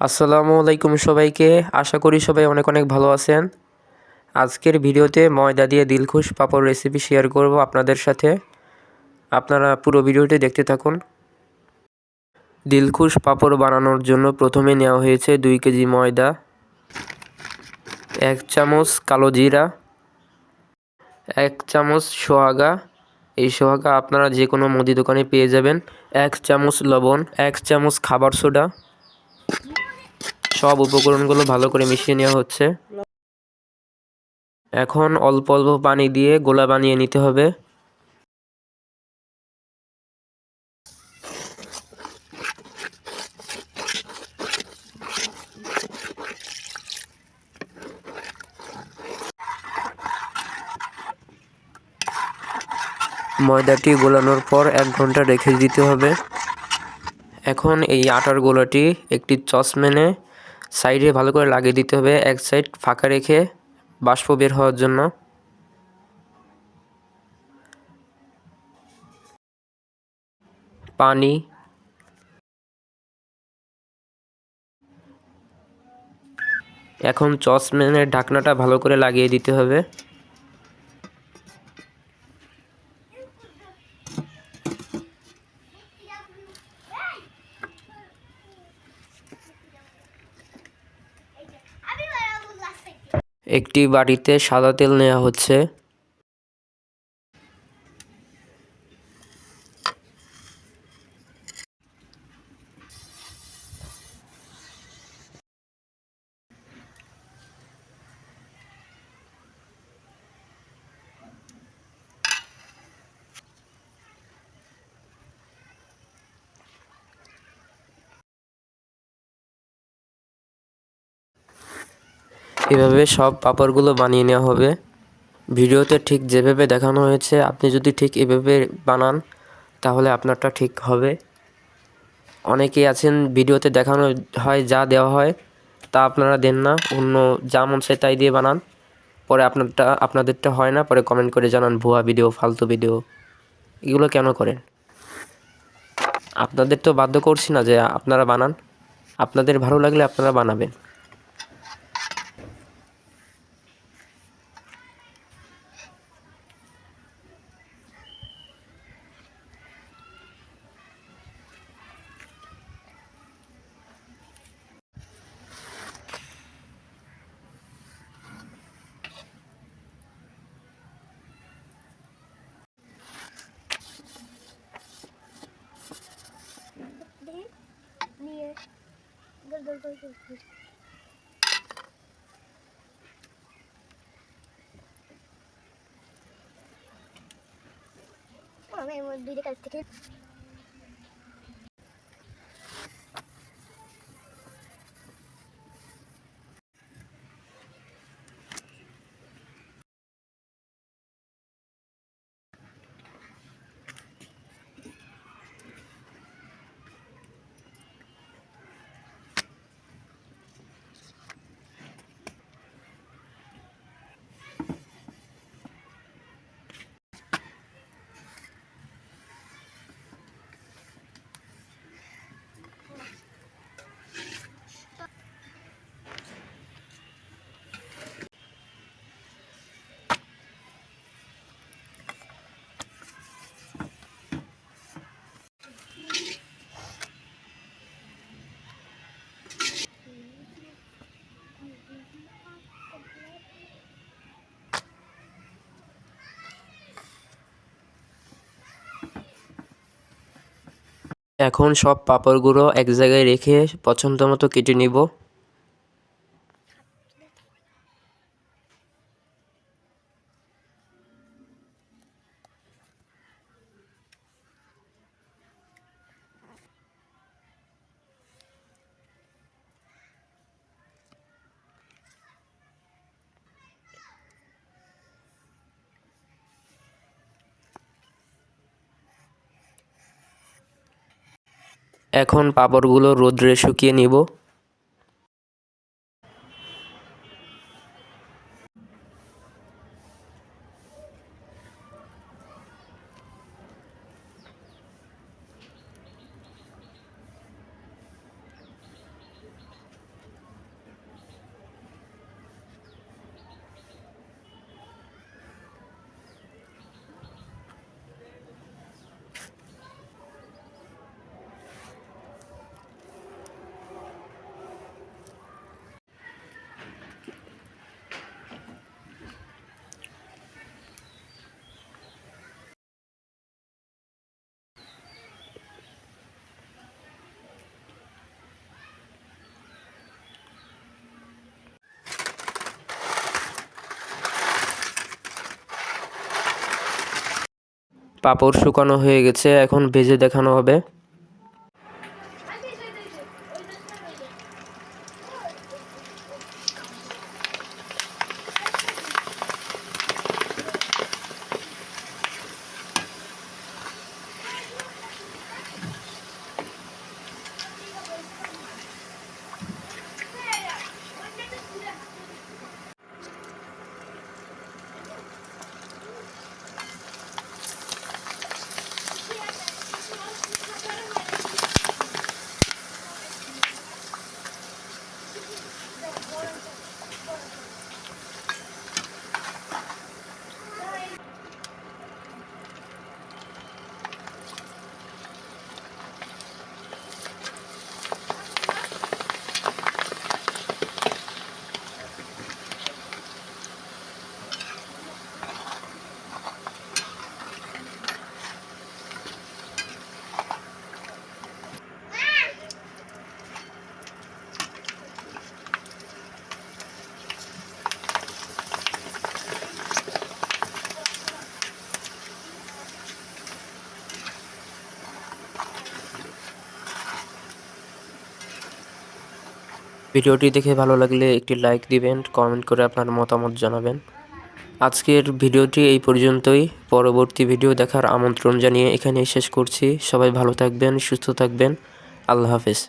আসসালামু আলাইকুম সবাইকে। আশা করি সবাই অনেক অনেক ভালো আছেন। আজকের ভিডিওতে ময়দা দিয়ে দিলখুশ পাপড় রেসিপি শেয়ার করব আপনাদের সাথে। আপনারা পুরো ভিডিওটি দেখতে থাকুন। দিলখুশ পাপড় বানানোর জন্য প্রথমে নেওয়া হয়েছে দুই কেজি ময়দা, এক চামচ কালো জিরা, এক চামচ সোহাগা। এই সোহাগা আপনারা যে কোনো মুদি দোকানে পেয়ে যাবেন। এক চামচ লবণ, এক চামচ খাবার সোডা। সব উপকরণগুলো ভালো করে মিশিয়ে নেওয়া হচ্ছে। এখন অল্প অল্প পানি দিয়ে গোলা বানিয়ে নিতে হবে। ময়দাটি গোলানোর পর এক ঘণ্টা রেখে দিতে হবে। এখন এই আটার গোলাটি একটি চসম্যানে সাইডে ভালো করে লাগিয়ে দিতে হবে। এক সাইড ফাঁকা রেখে বাষ্প বের হওয়ার জন্য। পানি। এখন চসম্যানের ঢাকনাটা ভালো করে লাগিয়ে দিতে হবে। একটি বাটিতে সাদা তেল নেওয়া হচ্ছে। এভাবে সব পাপড়গুলো বানিয়ে নেওয়া হবে। ভিডিওতে ঠিক যেভাবে দেখানো হয়েছে, আপনি যদি ঠিক এভাবে বানান, তাহলে আপনারটা ঠিক হবে। অনেকেই আছেন ভিডিওতে দেখানো হয়, যা দেওয়া হয়, তা আপনারা দেন না। অন্য যা মন চায় তাই দিয়ে বানান। পরে আপনারটা, আপনাদেরটা হয় না, পরে কমেন্ট করে জানান, ভুয়া ভিডিও, ফালতু ভিডিও, এগুলো কেন করেন? আপনাদের তো বাধ্য করছি না যে আপনারা বানান। আপনাদের ভালো লাগলে আপনারা বানাবেন। দল দল দল দল। আমি আমার দুইটা কাছ থেকে এখন সব পাপড়গুলো এক জায়গায় রেখে পছন্দ মতো কেটে নিব। এখন পাঁপড়গুলো রোদ্রে শুকিয়ে নিব। পাঁপড় শুকানো হয়ে গেছে এখন ভেজে দেখানো হবে। ভিডিওটি দেখে ভালো লাগলে একটি লাইক দিবেন কমেন্ট করে আপনার মতামত জানাবেন। আজকের ভিডিওটি এই পর্যন্তই। পরবর্তী ভিডিও দেখার আমন্ত্রণ জানিয়ে এখানেই শেষ করছি। সবাই ভালো থাকবেন, সুস্থ থাকবেন। আল্লাহ হাফেজ।